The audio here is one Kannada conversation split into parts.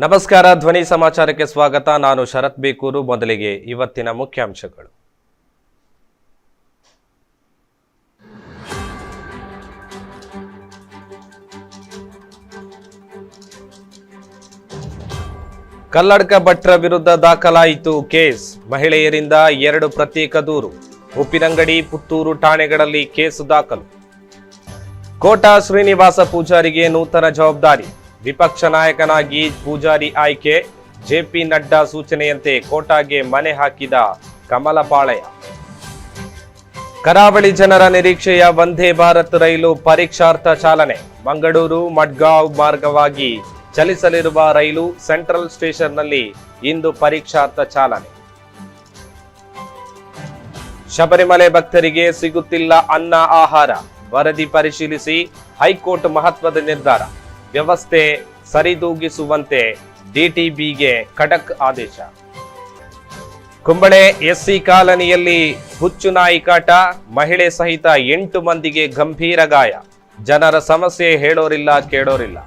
ನಮಸ್ಕಾರ, ಧ್ವನಿ ಸಮಾಚಾರಕ್ಕೆ ಸ್ವಾಗತ. ನಾನು ಶರತ್ ಬೇಕೂರು, ಮೊದಲಿಗೆ ಇವತ್ತಿನ ಮುಖ್ಯಾಂಶಗಳು. ಕಲ್ಲಡ್ಕ ಭಟ್ರ ವಿರುದ್ಧ ದಾಖಲಾಯಿತು ಕೇಸ್. ಮಹಿಳೆಯರಿಂದ ಎರಡು ಪ್ರತ್ಯೇಕ ದೂರು. ಉಪ್ಪಿನಂಗಡಿ, ಪುತ್ತೂರು ಠಾಣೆಗಳಲ್ಲಿ ಕೇಸು ದಾಖಲು. ಕೋಟಾ ಶ್ರೀನಿವಾಸ ಪೂಜಾರಿಗೆ ನೂತನ ಜವಾಬ್ದಾರಿ. ವಿಪಕ್ಷ ನಾಯಕನಾಗಿ ಪೂಜಾರಿ ಆಯ್ಕೆ ಜೆಪಿ ನಡ್ಡಾ ಸೂಚನೆಯಂತೆ ಕೋಟಾಗೆ ಮನೆ ಹಾಕಿದ ಕಮಲಪಾಳಯ. ಕರಾವಳಿ ಜನರ ನಿರೀಕ್ಷೆಯ ವಂದೇ ಭಾರತ್ ರೈಲು ಪರೀಕ್ಷಾರ್ಥ ಚಾಲನೆ. ಮಂಗಳೂರು, ಮಡ್ಗಾಂವ್ ಮಾರ್ಗವಾಗಿ ಚಲಿಸಲಿರುವ ರೈಲು ಸೆಂಟ್ರಲ್ ಸ್ಟೇಷನ್ನಲ್ಲಿ ಇಂದು ಪರೀಕ್ಷಾರ್ಥ ಚಾಲನೆ. ಶಬರಿಮಲೆ ಭಕ್ತರಿಗೆ ಸಿಗುತ್ತಿಲ್ಲ ಅನ್ನ ಆಹಾರ. ವರದಿ ಪರಿಶೀಲಿಸಿ ಹೈಕೋರ್ಟ್ ಮಹತ್ವದ ನಿರ್ಧಾರ. ವ್ಯವಸ್ಥೆ ಸರಿದೂಗಿಸುವಂತೆ ಡಿಟಿಬಿಗೆ ಖಡಕ್ ಆದೇಶ. ಕುಂಬಳೆ ಎಸ್ಸಿ ಕಾಲನಿಯಲ್ಲಿ ಹುಚ್ಚು ನಾಯಿ ಕಾಟ, ಮಹಿಳೆ ಸಹಿತ ಎಂಟು ಮಂದಿಗೆ ಗಂಭೀರ ಗಾಯ. ಜನರ ಸಮಸ್ಯೆ ಹೇಳೋರಿಲ್ಲ, ಕೇಳೋರಿಲ್ಲ.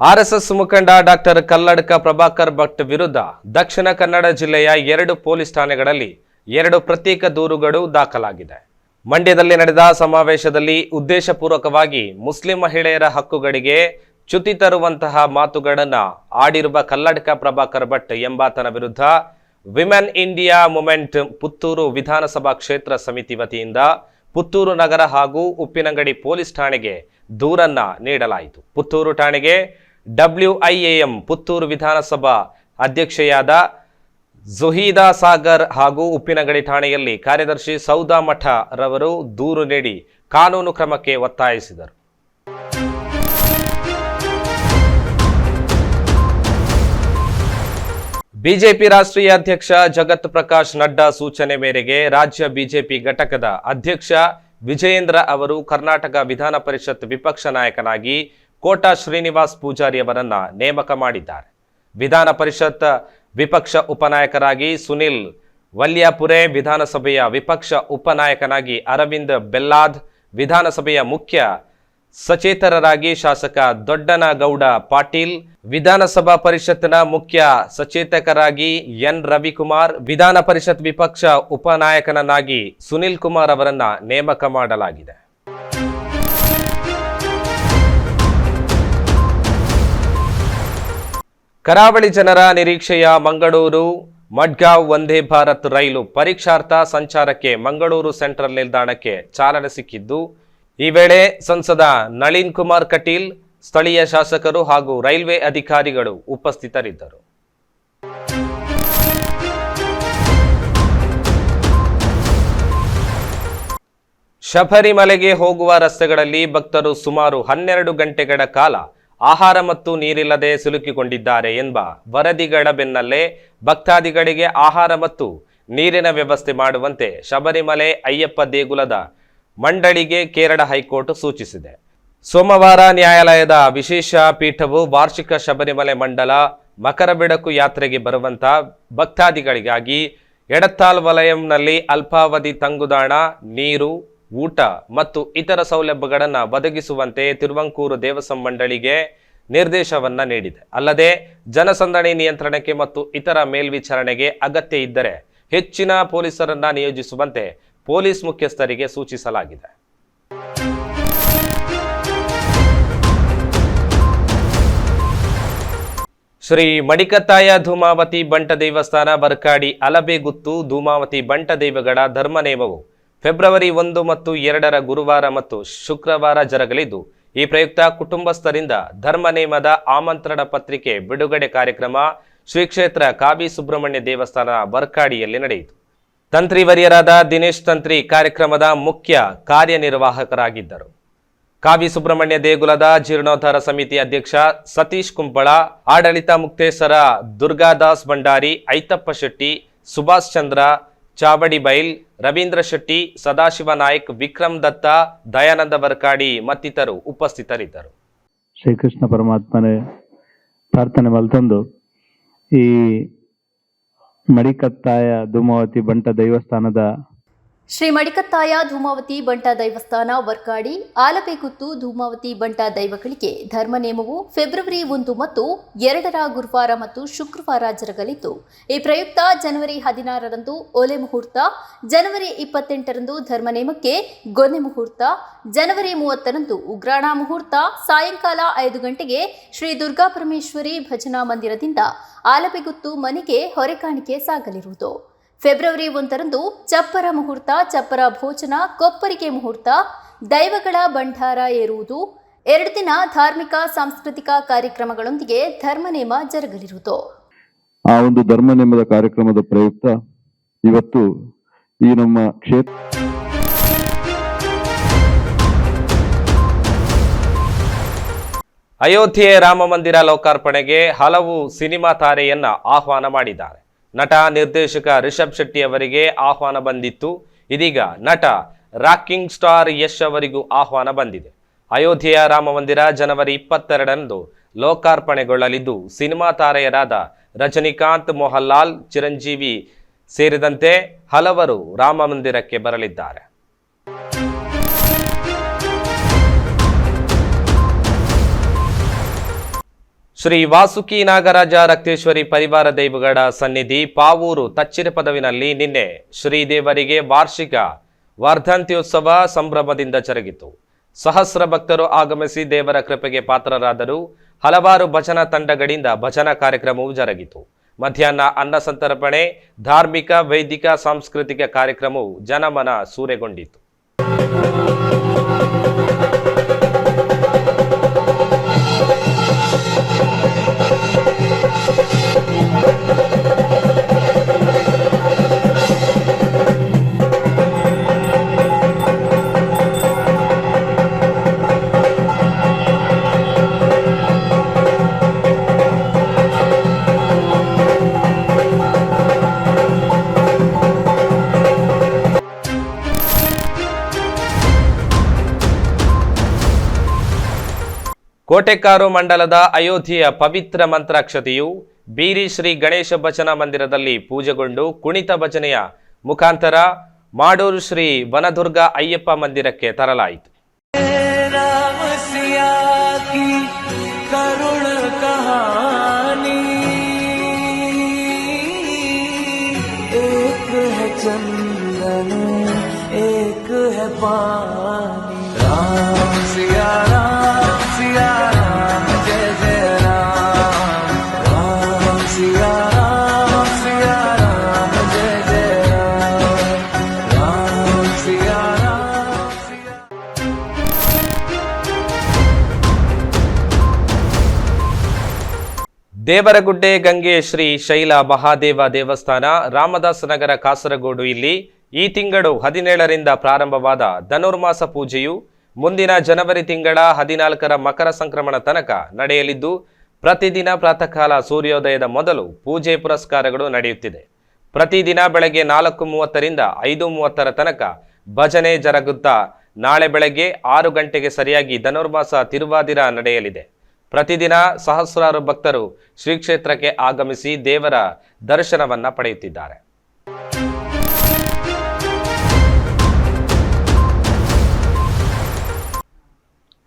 ಆರ್ಎಸ್ಎಸ್ ಮುಖಂಡ ಡಾಕ್ಟರ್ ಕಲ್ಲಡ್ಕ ಪ್ರಭಾಕರ್ ಭಟ್ ವಿರುದ್ಧ ದಕ್ಷಿಣ ಕನ್ನಡ ಜಿಲ್ಲೆಯ ಎರಡು ಪೊಲೀಸ್ ಠಾಣೆಗಳಲ್ಲಿ ಎರಡು ಪ್ರತ್ಯೇಕ ದೂರುಗಳು ದಾಖಲಾಗಿದೆ. ಮಂಡ್ಯದಲ್ಲಿ ನಡೆದ ಸಮಾವೇಶದಲ್ಲಿ ಉದ್ದೇಶಪೂರ್ವಕವಾಗಿ ಮುಸ್ಲಿಂ ಮಹಿಳೆಯರ ಹಕ್ಕುಗಳಿಗೆ ಚ್ಯುತಿ ತರುವಂತಹ ಮಾತುಗಳನ್ನು ಆಡಿರುವ ಕಲ್ಲಡ್ಕ ಪ್ರಭಾಕರ್ ಭಟ್ ಎಂಬಾತನ ವಿರುದ್ಧ ವಿಮೆನ್ ಇಂಡಿಯಾ ಮೂಮೆಂಟ್ ಪುತ್ತೂರು ವಿಧಾನಸಭಾ ಕ್ಷೇತ್ರ ಸಮಿತಿ ವತಿಯಿಂದ ಪುತ್ತೂರು ನಗರ ಹಾಗೂ ಉಪ್ಪಿನಂಗಡಿ ಪೊಲೀಸ್ ಠಾಣೆಗೆ ದೂರನ್ನ ನೀಡಲಾಯಿತು. ಪುತ್ತೂರು ಠಾಣೆಗೆ ಡಬ್ಲ್ಯೂಐಎಎಂ ಪುತ್ತೂರು ವಿಧಾನಸಭಾ ಅಧ್ಯಕ್ಷೆಯಾದ ಜುಹೀದಾ ಸಾಗರ್ ಹಾಗೂ ಉಪ್ಪಿನಗಡಿ ಠಾಣೆಯಲ್ಲಿ ಕಾರ್ಯದರ್ಶಿ ಸೌದಾ ಮಠ ರವರು ದೂರು ನೀಡಿ ಕಾನೂನು ಕ್ರಮಕ್ಕೆ ಒತ್ತಾಯಿಸಿದರು. ಬಿಜೆಪಿ ರಾಷ್ಟ್ರೀಯ ಅಧ್ಯಕ್ಷ ಜಗತ್ ಪ್ರಕಾಶ್ ನಡ್ಡಾ ಸೂಚನೆ ಮೇರೆಗೆ ರಾಜ್ಯ ಬಿಜೆಪಿ ಘಟಕದ ಅಧ್ಯಕ್ಷ ವಿಜಯೇಂದ್ರ ಅವರು ಕರ್ನಾಟಕ ವಿಧಾನ ಪರಿಷತ್ ವಿಪಕ್ಷ ನಾಯಕನಾಗಿ ಕೋಟಾ ಶ್ರೀನಿವಾಸ್ ಪೂಜಾರಿ ಅವರನ್ನ ನೇಮಕ ಮಾಡಿದ್ದಾರೆ. ವಿಧಾನ ಪರಿಷತ್ ವಿಪಕ್ಷ ಉಪನಾಯಕರಾಗಿ ಸುನಿಲ್ ವಲ್ಯಾಪುರೆ ವಿಧಾನಸಭೆಯ ವಿಪಕ್ಷ ಉಪನಾಯಕನಾಗಿ ಅರವಿಂದ್ ಬೆಲ್ಲಾದ್, ವಿಧಾನಸಭೆಯ ಮುಖ್ಯ ಸಚೇತರರಾಗಿ ಶಾಸಕ ದೊಡ್ಡನಗೌಡ ಪಾಟೀಲ್, ವಿಧಾನಸಭಾ ಪರಿಷತ್ನ ಮುಖ್ಯ ಸಚೇತಕರಾಗಿ ಎನ್ ರವಿಕುಮಾರ್, ವಿಧಾನ ಪರಿಷತ್ ವಿಪಕ್ಷ ಉಪನಾಯಕನನ್ನಾಗಿ ಸುನಿಲ್ ಕುಮಾರ್ ಅವರನ್ನ ನೇಮಕ ಮಾಡಲಾಗಿದೆ. ಕರಾವಳಿ ಜನರ ನಿರೀಕ್ಷೆಯ ಮಂಗಳೂರು, ಮಡ್ಗಾವ್ ವಂದೇ ಭಾರತ್ ರೈಲು ಪರೀಕ್ಷಾರ್ಥ ಸಂಚಾರಕ್ಕೆ ಮಂಗಳೂರು ಸೆಂಟ್ರಲ್ ನಿಲ್ದಾಣಕ್ಕೆ ಚಾಲನೆ ಸಿಕ್ಕಿದ್ದು, ಈ ವೇಳೆ ಸಂಸದ ನಳಿನ್ ಕುಮಾರ್ ಕಟೀಲ್, ಸ್ಥಳೀಯ ಶಾಸಕರು ಹಾಗೂ ರೈಲ್ವೆ ಅಧಿಕಾರಿಗಳು ಉಪಸ್ಥಿತರಿದ್ದರು. ಶಬರಿಮಲೆಗೆ ಹೋಗುವ ರಸ್ತೆಗಳಲ್ಲಿ ಭಕ್ತರು ಸುಮಾರು ಹನ್ನೆರಡು ಗಂಟೆಗಳ ಕಾಲ ಆಹಾರ ಮತ್ತು ನೀರಿಲ್ಲದೆ ಸಿಲುಕಿಕೊಂಡಿದ್ದಾರೆ ಎಂಬ ವರದಿಗಳ ಬೆನ್ನಲ್ಲೇ ಭಕ್ತಾದಿಗಳಿಗೆ ಆಹಾರ ಮತ್ತು ನೀರಿನ ವ್ಯವಸ್ಥೆ ಮಾಡುವಂತೆ ಶಬರಿಮಲೆ ಅಯ್ಯಪ್ಪ ದೇಗುಲದ ಮಂಡಳಿಗೆ ಕೇರಳ ಹೈಕೋರ್ಟ್ ಸೂಚಿಸಿದೆ. ಸೋಮವಾರ ನ್ಯಾಯಾಲಯದ ವಿಶೇಷ ಪೀಠವು ವಾರ್ಷಿಕ ಶಬರಿಮಲೆ ಮಂಡಲ ಮಕರ ಬೆಳಕು ಯಾತ್ರೆಗೆ ಬರುವಂಥ ಭಕ್ತಾದಿಗಳಿಗಾಗಿ ಎಡತ್ತಾಲ್ ವಲಯಂನಲ್ಲಿ ಅಲ್ಪಾವಧಿ ತಂಗುದಾಣ, ನೀರು ಊಟ ಮತ್ತು ಇತರ ಸೌಲಭ್ಯಗಳನ್ನು ಒದಗಿಸುವಂತೆ ತಿರುವಂಕೂರು ದೇವಸ್ವಂ ಮಂಡಳಿಗೆ ನಿರ್ದೇಶವನ್ನ ನೀಡಿದೆ. ಅಲ್ಲದೆ ಜನಸಂದಣಿ ನಿಯಂತ್ರಣಕ್ಕೆ ಮತ್ತು ಇತರ ಮೇಲ್ವಿಚಾರಣೆಗೆ ಅಗತ್ಯ ಇದ್ದರೆ ಹೆಚ್ಚಿನ ಪೊಲೀಸರನ್ನ ನಿಯೋಜಿಸುವಂತೆ ಪೊಲೀಸ್ ಮುಖ್ಯಸ್ಥರಿಗೆ ಸೂಚಿಸಲಾಗಿದೆ. ಶ್ರೀ ಮಡಿಕತ್ತಾಯ ಧೂಮಾವತಿ ಬಂಟ ದೇವಸ್ಥಾನ ಬರ್ಕಾಡಿ, ಅಲಬೆಗುತ್ತು, ಧೂಮಾವತಿ ಬಂಟ ದೇವಗಳ ಧರ್ಮನೇಮವು ಫೆಬ್ರವರಿ ಒಂದು ಮತ್ತು ಎರಡರ ಗುರುವಾರ ಮತ್ತು ಶುಕ್ರವಾರ ಜರಗಲಿದ್ದು, ಈ ಪ್ರಯುಕ್ತ ಕುಟುಂಬಸ್ಥರಿಂದ ಧರ್ಮನೇಮದ ಆಮಂತ್ರಣ ಪತ್ರಿಕೆ ಬಿಡುಗಡೆ ಕಾರ್ಯಕ್ರಮ ಶ್ರೀ ಕ್ಷೇತ್ರ ಕಾಬಿ ಸುಬ್ರಹ್ಮಣ್ಯ ದೇವಸ್ಥಾನ ಬರ್ಕಾಡಿಯಲ್ಲಿ ನಡೆಯಿತು. ತಂತ್ರಿವರ್ಯರಾದ ದಿನೇಶ್ ತಂತ್ರಿ ಕಾರ್ಯಕ್ರಮದ ಮುಖ್ಯ ಕಾರ್ಯನಿರ್ವಾಹಕರಾಗಿದ್ದರು. ಕಾವಿ ಸುಬ್ರಹ್ಮಣ್ಯ ದೇಗುಲದ ಜೀರ್ಣೋದ್ಧಾರ ಸಮಿತಿ ಅಧ್ಯಕ್ಷ ಸತೀಶ್ ಕುಂಪಳ, ಆಡಳಿತ ಮುಕ್ತೇಶ್ವರ ದುರ್ಗಾದಾಸ್ ಭಂಡಾರಿ, ಐತಪ್ಪ ಶೆಟ್ಟಿ, ಸುಭಾಷ್ ಚಂದ್ರ ಚಾವಡಿ ಬೈಲ್, ರವೀಂದ್ರ ಶೆಟ್ಟಿ, ಸದಾಶಿವ ನಾಯಕ್, ವಿಕ್ರಮ್ ದತ್ತ, ದಯಾನಂದ ಬರ್ಕಾಡಿ ಮತ್ತಿತರು ಉಪಸ್ಥಿತರಿದ್ದರು. ಶ್ರೀಕೃಷ್ಣ ಪರಮಾತ್ಮನೇ, ಪ್ರಾರ್ಥನೆ ಮಲ್ತಂದು ಈ ಮಡಿಕತ್ತಾಯ ಧೂಮಾವತಿ ಬಂಟ ದೇವಸ್ಥಾನದ ಶ್ರೀ ಮಡಿಕತ್ತಾಯ ಧೂಮಾವತಿ ಬಂಟ ದೈವಸ್ಥಾನ ವರ್ಕಾಡಿ ಆಲಬೇಗುತ್ತು ಧೂಮಾವತಿ ಬಂಟ ದೈವಗಳಿಗೆ ಧರ್ಮ ನೇಮವು ಫೆಬ್ರವರಿ ಒಂದು ಮತ್ತು ಎರಡರ ಗುರುವಾರ ಮತ್ತು ಶುಕ್ರವಾರ ಜರುಗಲಿದ್ದು, ಈ ಪ್ರಯುಕ್ತ ಜನವರಿ ಹದಿನಾರರಂದು ಒಲೆ ಮುಹೂರ್ತ, ಜನವರಿ ಇಪ್ಪತ್ತೆಂಟರಂದು ಧರ್ಮ ನೇಮಕ್ಕೆ ಗೊನೆ ಮುಹೂರ್ತ, ಜನವರಿ ಮೂವತ್ತರಂದು ಉಗ್ರಾಣ ಮುಹೂರ್ತ, ಸಾಯಂಕಾಲ ಐದು ಗಂಟೆಗೆ ಶ್ರೀ ದುರ್ಗಾ ಪರಮೇಶ್ವರಿ ಭಜನಾ ಮಂದಿರದಿಂದ ಆಲಬೆಗುತ್ತು ಮನೆಗೆ ಹೊರೆಕಾಣಿಕೆ ಸಾಗಲಿರುವುದು. ಫೆಬ್ರವರಿ ಒಂದರಂದು ಚಪ್ಪರ ಮುಹೂರ್ತ ಚಪ್ಪರ ಭೋಜನ ಕೊಪ್ಪರಿಗೆ ಮುಹೂರ್ತ ದೈವಗಳ ಭಂಡಾರ ಏರುವುದು ಎರಡು ದಿನ ಧಾರ್ಮಿಕ ಸಾಂಸ್ಕೃತಿಕ ಕಾರ್ಯಕ್ರಮಗಳೊಂದಿಗೆ ಧರ್ಮನೇಮ ಜರುಗಲಿರುವುದು. ಆ ಒಂದು ಧರ್ಮನೇಮದ ಕಾರ್ಯಕ್ರಮದ ಪ್ರಯುಕ್ತ ಇವತ್ತು ಈ ನಮ್ಮ ಕ್ಷೇತ್ರ ಅಯೋಧ್ಯೆ ರಾಮ ಮಂದಿರ ಲೋಕಾರ್ಪಣೆಗೆ ಹಲವು ಸಿನಿಮಾ ತಾರೆಯನ್ನ ಆಹ್ವಾನ ಮಾಡಿದ್ದಾರೆ. ನಟ ನಿರ್ದೇಶಕ ರಿಷಬ್ ಶೆಟ್ಟಿ ಅವರಿಗೆ ಆಹ್ವಾನ ಬಂದಿತ್ತು. ಇದೀಗ ನಟ ರಾಕಿಂಗ್ ಸ್ಟಾರ್ ಯಶ್ ಅವರಿಗೂ ಆಹ್ವಾನ ಬಂದಿದೆ. ಅಯೋಧ್ಯೆಯ ರಾಮ ಮಂದಿರ ಜನವರಿ ಇಪ್ಪತ್ತೆರಡರಂದು ಲೋಕಾರ್ಪಣೆಗೊಳ್ಳಲಿದ್ದು, ಸಿನಿಮಾ ತಾರೆಯರಾದ ರಜನಿಕಾಂತ್ ಮೋಹನ್ಲಾಲ್ ಚಿರಂಜೀವಿ ಸೇರಿದಂತೆ ಹಲವರು ರಾಮ ಮಂದಿರಕ್ಕೆ ಬರಲಿದ್ದಾರೆ. ಶ್ರೀ ವಾಸುಕಿ ನಾಗರಾಜ ರಕ್ತೇಶ್ವರಿ ಪರಿವಾರ ದೈವಗಳ ಸನ್ನಿಧಿ ಪಾವೂರು ತಚ್ಚಿರ ಪದವಿನಲ್ಲಿ ನಿನ್ನೆ ಶ್ರೀದೇವರಿಗೆ ವಾರ್ಷಿಕ ವರ್ಧಂತ್ಯೋತ್ಸವ ಸಂಭ್ರಮದಿಂದ ಜರುಗಿತು. ಸಹಸ್ರ ಭಕ್ತರು ಆಗಮಿಸಿ ದೇವರ ಕೃಪೆಗೆ ಪಾತ್ರರಾದರು. ಹಲವಾರು ಭಜನಾ ತಂಡಗಳಿಂದ ಭಜನಾ ಕಾರ್ಯಕ್ರಮವು ಜರುಗಿತು. ಮಧ್ಯಾಹ್ನ ಅನ್ನ ಸಂತರ್ಪಣೆ, ಧಾರ್ಮಿಕ, ವೈದಿಕ, ಸಾಂಸ್ಕೃತಿಕ ಕಾರ್ಯಕ್ರಮವು ಜನಮನ ಸೂರೆಗೊಂಡಿತು. ಕೋಟೆಕಾರು ಮಂಡಲದ ಅಯೋಧ್ಯೆಯ ಪವಿತ್ರ ಮಂತ್ರಾಕ್ಷತೆಯು ಬೀರಿ ಶ್ರೀ ಗಣೇಶ ಭಜನಾ ಮಂದಿರದಲ್ಲಿ ಪೂಜೆಗೊಂಡು ಕುಣಿತ ಭಜನೆಯ ಮುಖಾಂತರ ಮಾಡೂರು ಶ್ರೀ ವನದುರ್ಗ ಅಯ್ಯಪ್ಪ ಮಂದಿರಕ್ಕೆ ತರಲಾಯಿತು. ದೇವರಗುಡ್ಡೆ, ಗಂಗೆ ಶ್ರೀ ಶೈಲ ಮಹಾದೇವ ದೇವಸ್ಥಾನ, ರಾಮದಾಸ ನಗರ, ಕಾಸರಗೋಡು. ಇಲ್ಲಿ ಈ ತಿಂಗಳು ಹದಿನೇಳರಿಂದ ಪ್ರಾರಂಭವಾದ ಧನುರ್ಮಾಸ ಪೂಜೆಯು ಮುಂದಿನ ಜನವರಿ ತಿಂಗಳ ಹದಿನಾಲ್ಕರ ಮಕರ ಸಂಕ್ರಮಣ ತನಕ ನಡೆಯಲಿದ್ದು, ಪ್ರತಿದಿನ ಪ್ರಾತಃಕಾಲ ಸೂರ್ಯೋದಯದ ಮೊದಲು ಪೂಜೆ ಪುರಸ್ಕಾರಗಳು ನಡೆಯುತ್ತಿದೆ. ಪ್ರತಿದಿನ ಬೆಳಗ್ಗೆ ನಾಲ್ಕು ಮೂವತ್ತರಿಂದ ಐದು ಮೂವತ್ತರ ತನಕ ಭಜನೆ ಜರುಗುತ್ತಾ, ನಾಳೆ ಬೆಳಗ್ಗೆ ಆರು ಗಂಟೆಗೆ ಸರಿಯಾಗಿ ಧನುರ್ಮಾಸ ತಿರುವಾದಿರ ನಡೆಯಲಿದೆ. ಪ್ರತಿದಿನ ಸಹಸ್ರಾರು ಭಕ್ತರು ಶ್ರೀ ಕ್ಷೇತ್ರಕ್ಕೆ ಆಗಮಿಸಿ ದೇವರ ದರ್ಶನವನ್ನ ಪಡೆಯುತ್ತಿದ್ದಾರೆ.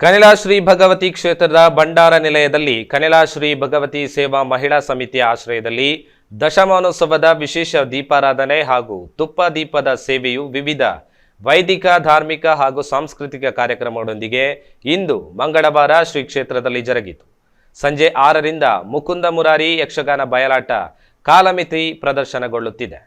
ಕನಿಲಾಶ್ರೀ ಭಗವತಿ ಕ್ಷೇತ್ರದ ಭಂಡಾರ ನಿಲಯದಲ್ಲಿ ಕನಿಲಾಶ್ರೀ ಭಗವತಿ ಸೇವಾ ಮಹಿಳಾ ಸಮಿತಿಯ ಆಶ್ರಯದಲ್ಲಿ ದಶಮಾನೋತ್ಸವದ ವಿಶೇಷ ದೀಪಾರಾಧನೆ ಹಾಗೂ ತುಪ್ಪ ದೀಪದ ಸೇವೆಯು ವಿವಿಧ ವೈದಿಕ, ಧಾರ್ಮಿಕ ಹಾಗೂ ಸಾಂಸ್ಕೃತಿಕ ಕಾರ್ಯಕ್ರಮಗಳೊಂದಿಗೆ ಇಂದು ಮಂಗಳವಾರ ಶ್ರೀ ಕ್ಷೇತ್ರದಲ್ಲಿ ಜರುಗಿತು. ಸಂಜೆ ಆರರಿಂದ ಮುಕುಂದ ಮುರಾರಿ ಯಕ್ಷಗಾನ ಬಯಲಾಟ ಕಾಲಮಿತಿ ಪ್ರದರ್ಶನಗೊಳ್ಳುತ್ತಿದೆ.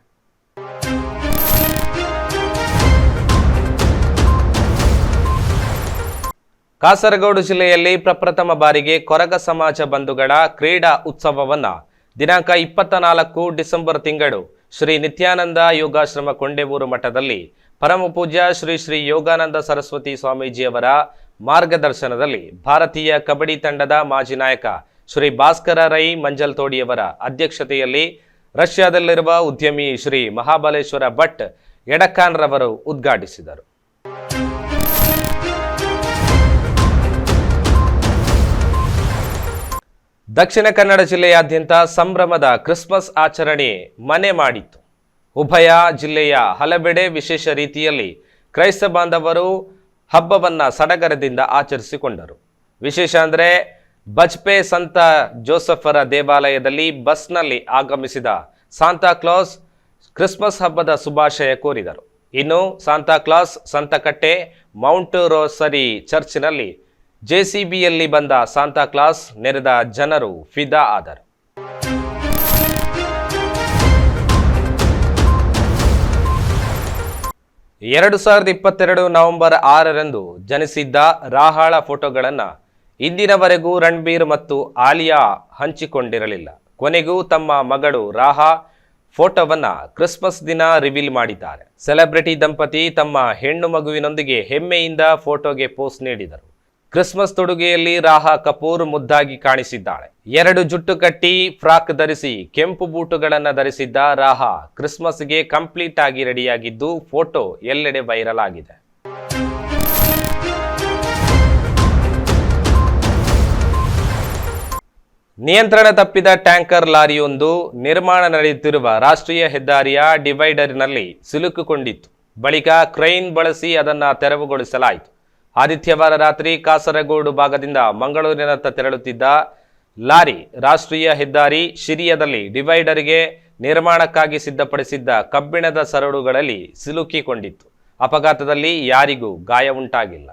ಕಾಸರಗೋಡು ಜಿಲ್ಲೆಯಲ್ಲಿ ಪ್ರಪ್ರಥಮ ಬಾರಿಗೆ ಕೊರಗ ಸಮಾಜ ಬಂಧುಗಳ ಕ್ರೀಡಾ ಉತ್ಸವವನ್ನು ದಿನಾಂಕ ಇಪ್ಪತ್ತ ನಾಲ್ಕು ಡಿಸೆಂಬರ್ ತಿಂಗಳು ಶ್ರೀ ನಿತ್ಯಾನಂದ ಯೋಗಾಶ್ರಮ ಕೊಂಡೆವೂರು ಮಠದಲ್ಲಿ ಪರಮ ಪೂಜ್ಯ ಶ್ರೀ ಶ್ರೀ ಯೋಗಾನಂದ ಸರಸ್ವತಿ ಸ್ವಾಮೀಜಿಯವರ ಮಾರ್ಗದರ್ಶನದಲ್ಲಿ ಭಾರತೀಯ ಕಬಡ್ಡಿ ತಂಡದ ಮಾಜಿ ನಾಯಕ ಶ್ರೀ ಭಾಸ್ಕರ ರೈ ಮಂಜಲ್ ತೋಡಿಯವರ ಅಧ್ಯಕ್ಷತೆಯಲ್ಲಿ ರಷ್ಯಾದಲ್ಲಿರುವ ಉದ್ಯಮಿ ಶ್ರೀ ಮಹಾಬಲೇಶ್ವರ ಭಟ್ ಎಡಕಾನ್ ರವರು ಉದ್ಘಾಟಿಸಿದರು. ದಕ್ಷಿಣ ಕನ್ನಡ ಜಿಲ್ಲೆಯಾದ್ಯಂತ ಸಂಭ್ರಮದ ಕ್ರಿಸ್ಮಸ್ ಆಚರಣೆ ಮನೆ ಮಾಡಿತ್ತು. ಉಭಯ ಜಿಲ್ಲೆಯ ಹಲವೆಡೆ ವಿಶೇಷ ರೀತಿಯಲ್ಲಿ ಕ್ರೈಸ್ತ ಬಾಂಧವರು ಹಬ್ಬವನ್ನು ಸಡಗರದಿಂದ ಆಚರಿಸಿಕೊಂಡರು. ವಿಶೇಷ ಅಂದರೆ ಬಜ್ಪೆ ಸಂತ ಜೋಸಫರ ದೇವಾಲಯದಲ್ಲಿ ಬಸ್ನಲ್ಲಿ ಆಗಮಿಸಿದ ಸಾಂತಾಕ್ಲಾಸ್ ಕ್ರಿಸ್ಮಸ್ ಹಬ್ಬದ ಶುಭಾಶಯ ಕೋರಿದರು. ಇನ್ನು Santa Claus Santhakatte Mount Rosary ಚರ್ಚ್ನಲ್ಲಿ ಜೆಸಿಬಿಯಲ್ಲಿ ಬಂದ ಸಾಂತಾ ಕ್ಲಾಸ್ ನೆರೆದ ಜನರು ಫಿದಾ ಆದರು. ಎರಡು ಸಾವಿರದ ಇಪ್ಪತ್ತೆರಡು ನವೆಂಬರ್ ಆರರಂದು ಜನಿಸಿದ್ದ ರಾಹಾಳ ಫೋಟೋಗಳನ್ನು ಇಂದಿನವರೆಗೂ ರಣಬೀರ್ ಮತ್ತು ಆಲಿಯಾ ಹಂಚಿಕೊಂಡಿರಲಿಲ್ಲ. ಕೊನೆಗೂ ತಮ್ಮ ಮಗಳು ರಾಹಾ ಫೋಟೋವನ್ನು ಕ್ರಿಸ್ಮಸ್ ದಿನ ರಿವೀಲ್ ಮಾಡಿದ್ದಾರೆ. ಸೆಲೆಬ್ರಿಟಿ ದಂಪತಿ ತಮ್ಮ ಹೆಣ್ಣು ಮಗುವಿನೊಂದಿಗೆ ಹೆಮ್ಮೆಯಿಂದ ಫೋಟೋಗೆ ಪೋಸ್ಟ್ ನೀಡಿದರು. ಕ್ರಿಸ್ಮಸ್ ತೊಡುಗೆಯಲ್ಲಿ ರಾಹಾ ಕಪೂರ್ ಮುದ್ದಾಗಿ ಕಾಣಿಸಿದ್ದಾಳೆ. ಎರಡು ಜುಟ್ಟು ಕಟ್ಟಿ ಫ್ರಾಕ್ ಧರಿಸಿ, ಕೆಂಪು ಬೂಟುಗಳನ್ನು ಧರಿಸಿದ್ದ ರಾಹಾ ಕ್ರಿಸ್ಮಸ್ಗೆ ಕಂಪ್ಲೀಟ್ ಆಗಿ ರೆಡಿಯಾಗಿದ್ದು ಫೋಟೋ ಎಲ್ಲೆಡೆ ವೈರಲ್ ಆಗಿದೆ. ನಿಯಂತ್ರಣ ತಪ್ಪಿದ ಟ್ಯಾಂಕರ್ ಲಾರಿಯೊಂದು ನಿರ್ಮಾಣ ನಡೆಯುತ್ತಿರುವ ರಾಷ್ಟ್ರೀಯ ಹೆದ್ದಾರಿಯ ಡಿವೈಡರ್ನಲ್ಲಿ ಸಿಲುಕಿಕೊಂಡಿತ್ತು. ಬಳಿಕ ಕ್ರೈನ್ ಬಳಸಿ ಅದನ್ನು ತೆರವುಗೊಳಿಸಲಾಯಿತು. ಆದಿತ್ಯವಾರ ರಾತ್ರಿ ಕಾಸರಗೋಡು ಭಾಗದಿಂದ ಮಂಗಳೂರಿನತ್ತ ತೆರಳುತ್ತಿದ್ದ ಲಾರಿ ರಾಷ್ಟ್ರೀಯ ಹೆದ್ದಾರಿ ಶಿರಿಯದಲ್ಲಿ ಡಿವೈಡರ್ಗೆ ನಿರ್ಮಾಣಕ್ಕಾಗಿ ಸಿದ್ಧಪಡಿಸಿದ್ದ ಕಬ್ಬಿಣದ ಸರಳುಗಳಲ್ಲಿ ಸಿಲುಕಿಕೊಂಡಿತ್ತು. ಅಪಘಾತದಲ್ಲಿ ಯಾರಿಗೂ ಗಾಯ ಉಂಟಾಗಿಲ್ಲ.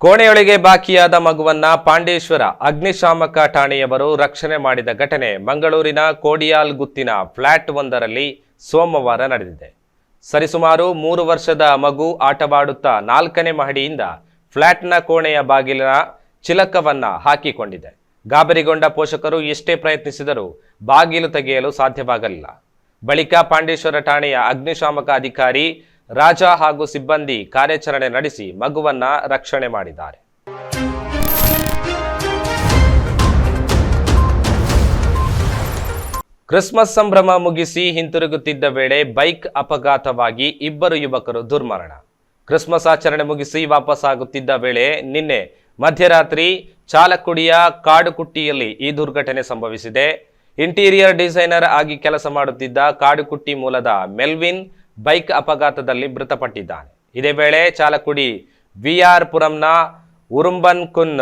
ಕೋಣೆಯೊಳಗೆ ಬಾಕಿಯಾದ ಮಗುವನ್ನ ಪಾಂಡೇಶ್ವರ ಅಗ್ನಿಶಾಮಕ ಠಾಣೆಯವರು ರಕ್ಷಣೆ ಮಾಡಿದ ಘಟನೆ ಮಂಗಳೂರಿನ ಕೋಡಿಯಾಲ್ ಗುತ್ತಿನ ಫ್ಲಾಟ್ ಒಂದರಲ್ಲಿ ಸೋಮವಾರ ನಡೆದಿದೆ. ಸರಿಸುಮಾರು ಮೂರು ವರ್ಷದ ಮಗು ಆಟವಾಡುತ್ತಾ ನಾಲ್ಕನೇ ಮಹಡಿಯಿಂದ ಫ್ಲಾಟ್ನ ಕೋಣೆಯ ಬಾಗಿಲಿನ ಚಿಲಕವನ್ನ ಹಾಕಿಕೊಂಡಿದೆ. ಗಾಬರಿಗೊಂಡ ಪೋಷಕರು ಎಷ್ಟೇ ಪ್ರಯತ್ನಿಸಿದರೂ ಬಾಗಿಲು ತೆಗೆಯಲು ಸಾಧ್ಯವಾಗಲಿಲ್ಲ. ಬಳಿಕ ಪಾಂಡೇಶ್ವರ ಠಾಣೆಯ ಅಗ್ನಿಶಾಮಕ ಅಧಿಕಾರಿ ರಾಜ ಹಾಗೂ ಸಿಬ್ಬಂದಿ ಕಾರ್ಯಾಚರಣೆ ನಡೆಸಿ ಮಗುವನ್ನ ರಕ್ಷಣೆ ಮಾಡಿದ್ದಾರೆ. ಕ್ರಿಸ್ಮಸ್ ಸಂಭ್ರಮ ಮುಗಿಸಿ ಹಿಂತಿರುಗುತ್ತಿದ್ದ ವೇಳೆ ಬೈಕ್ ಅಪಘಾತವಾಗಿ ಇಬ್ಬರು ಯುವಕರು ದುರ್ಮರಣ. ಕ್ರಿಸ್ಮಸ್ ಆಚರಣೆ ಮುಗಿಸಿ ವಾಪಸ್ಸಾಗುತ್ತಿದ್ದ ವೇಳೆ ನಿನ್ನೆ ಮಧ್ಯರಾತ್ರಿ ಚಾಲಕುಡಿಯ ಕಾಡುಕುಟ್ಟಿಯಲ್ಲಿ ಈ ದುರ್ಘಟನೆ ಸಂಭವಿಸಿದೆ. ಇಂಟೀರಿಯರ್ ಡಿಸೈನರ್ ಆಗಿ ಕೆಲಸ ಮಾಡುತ್ತಿದ್ದ ಕಾಡುಕುಟ್ಟಿ ಮೂಲದ ಮೆಲ್ವಿನ್ ಬೈಕ್ ಅಪಘಾತದಲ್ಲಿ ಮೃತಪಟ್ಟಿದ್ದಾನೆ. ಇದೇ ವೇಳೆ ಚಾಲಕುಡಿ ವಿಆರ್ ಪುರಂನ ಉರುಂಬನ್ ಕುನ್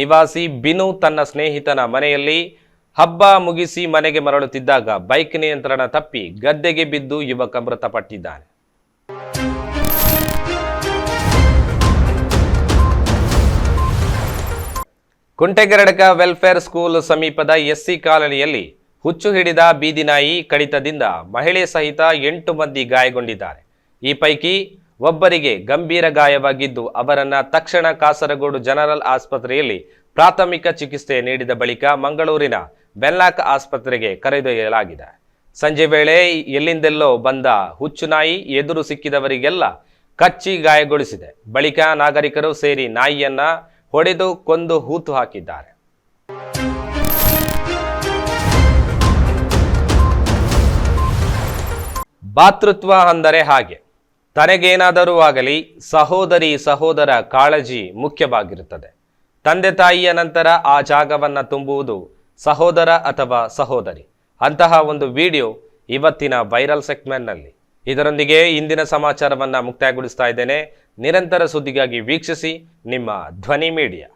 ನಿವಾಸಿ ಬಿನು ತನ್ನ ಸ್ನೇಹಿತನ ಮನೆಯಲ್ಲಿ ಹಬ್ಬ ಮುಗಿಸಿ ಮನೆಗೆ ಮರಳುತ್ತಿದ್ದಾಗ ಬೈಕ್ ನಿಯಂತ್ರಣ ತಪ್ಪಿ ಗದ್ದೆಗೆ ಬಿದ್ದು ಯುವಕ ಮೃತಪಟ್ಟಿದ್ದಾನೆ. ಕುಂಟೆಗರಡಕ ವೆಲ್ಫೇರ್ ಸ್ಕೂಲ್ ಸಮೀಪದ ಎಸ್ಸಿ ಕಾಲನಿಯಲ್ಲಿ ಹುಚ್ಚು ಹಿಡಿದ ಬೀದಿನಾಯಿ ಕಡಿತದಿಂದ ಮಹಿಳೆ ಸಹಿತ ಎಂಟು ಮಂದಿ ಗಾಯಗೊಂಡಿದ್ದಾರೆ. ಈ ಪೈಕಿ ಒಬ್ಬರಿಗೆ ಗಂಭೀರ ಗಾಯವಾಗಿದ್ದು ಅವರನ್ನ ತಕ್ಷಣ ಕಾಸರಗೋಡು ಜನರಲ್ ಆಸ್ಪತ್ರೆಯಲ್ಲಿ ಪ್ರಾಥಮಿಕ ಚಿಕಿತ್ಸೆ ನೀಡಿದ ಬಳಿಕ ಮಂಗಳೂರಿನ ಬೆನ್ಲಾಕ್ ಆಸ್ಪತ್ರೆಗೆ ಕರೆದೊಯ್ಯಲಾಗಿದೆ. ಸಂಜೆ ವೇಳೆ ಎಲ್ಲಿಂದೆಲ್ಲೋ ಬಂದ ಹುಚ್ಚು ನಾಯಿ ಎದುರು ಸಿಕ್ಕಿದವರಿಗೆಲ್ಲ ಕಚ್ಚಿ ಗಾಯಗೊಳಿಸಿದೆ. ಬಳಿಕ ನಾಗರಿಕರು ಸೇರಿ ನಾಯಿಯನ್ನ ಹೊಡೆದು ಕೊಂದು ಹೂತು ಹಾಕಿದ್ದಾರೆ. ಭಾತೃತ್ವ ಅಂದರೆ ಹಾಗೆ. ತನಗೇನಾದರೂ ಆಗಲಿ ಸಹೋದರಿ ಸಹೋದರ ಕಾಳಜಿ ಮುಖ್ಯವಾಗಿರುತ್ತದೆ. ತಂದೆ ತಾಯಿಯ ನಂತರ ಆ ಜಾಗವನ್ನು ತುಂಬುವುದು ಸಹೋದರ ಅಥವಾ ಸಹೋದರಿ. ಅಂತಹ ಒಂದು ವಿಡಿಯೋ ಇವತ್ತಿನ ವೈರಲ್ ಸೆಗ್ಮೆಂಟ್ನಲ್ಲಿ. ಇದರೊಂದಿಗೆ ಇಂದಿನ ಸಮಾಚಾರವನ್ನು ಮುಕ್ತಾಯಗೊಳಿಸ್ತಾ ಇದ್ದೇನೆ. ನಿರಂತರ ಸುದ್ದಿಗಾಗಿ ವೀಕ್ಷಿಸಿ Nimma Dhwani media.